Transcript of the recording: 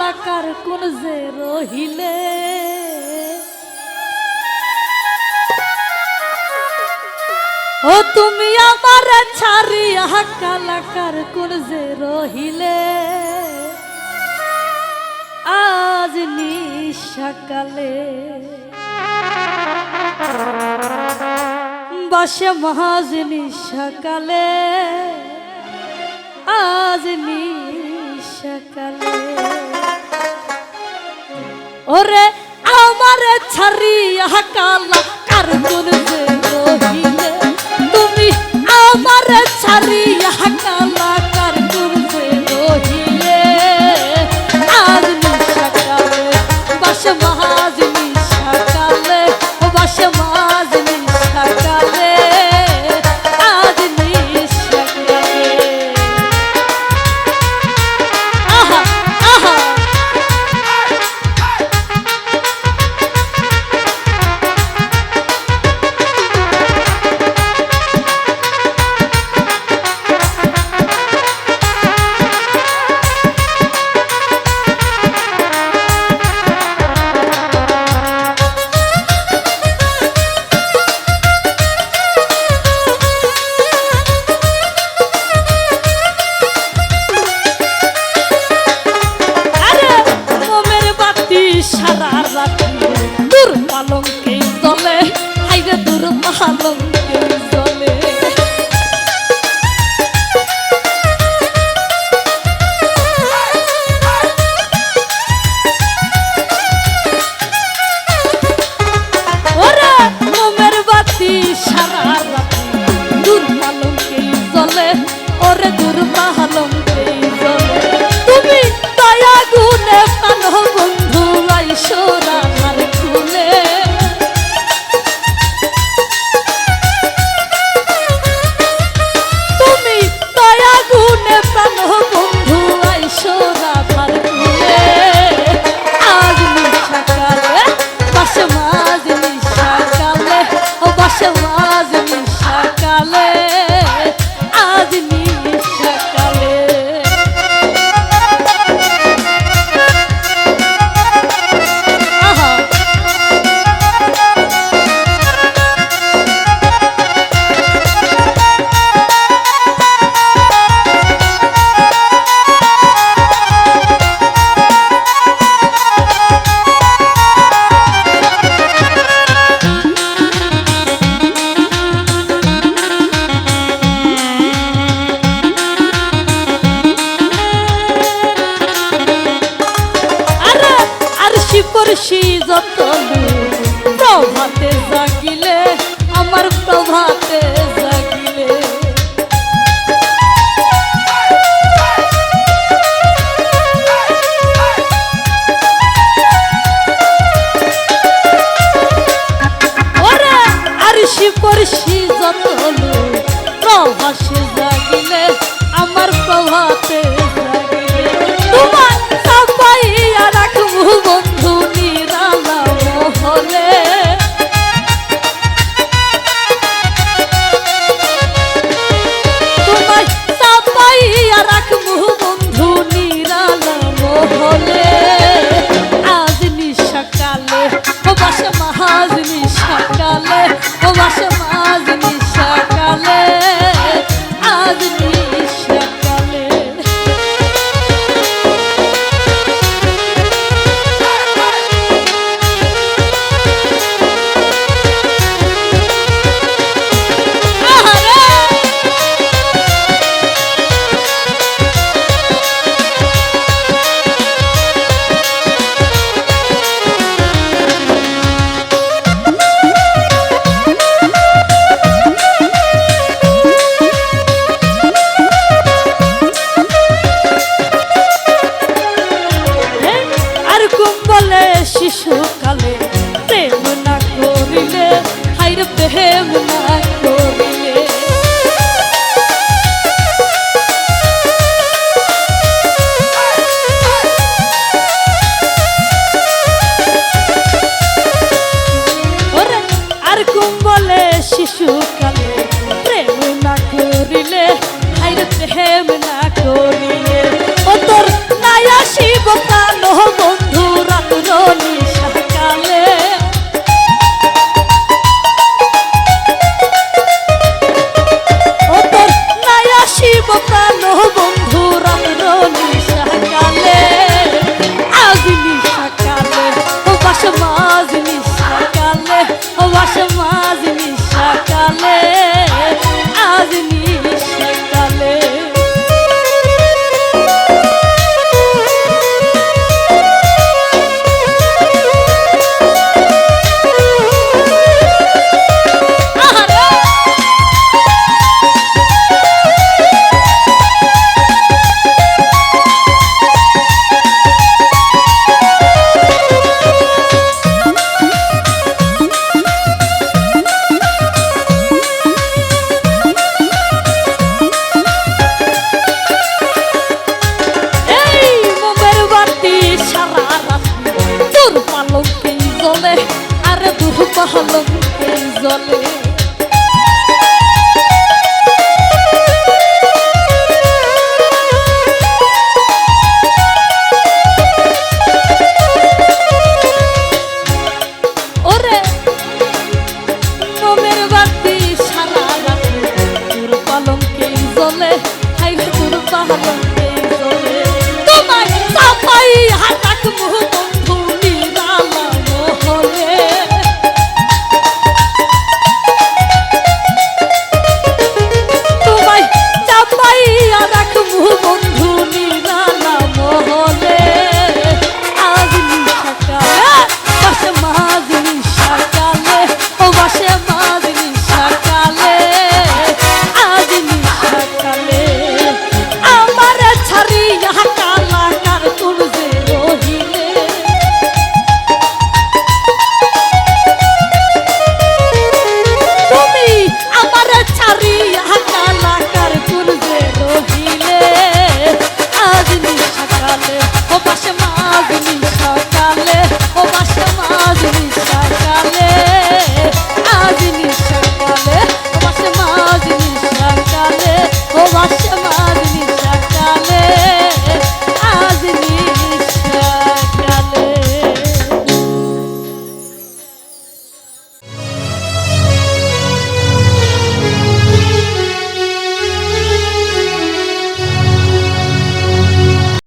এলাকার কোন যে রহিলে। ও তুমি আমার ছাড়ি হাকালাকার কোন যে রহিলে। আজ নি সকালে বসে মহাজনি সকালে আজ নি সকালে ওরে আমার ছাড়িয়া কালা, কার যে রহিলে? তুমি আমার ছাড়িয়া কালা কারজন যে রহিলে? আজ বাস মহা durum mahalım I love Ale. মতো বলে শিশু কালে প্রেম না করিলে হাইর প্রেম না করিলে। আর কুম বলে শিশুকালে ও বাসমা María.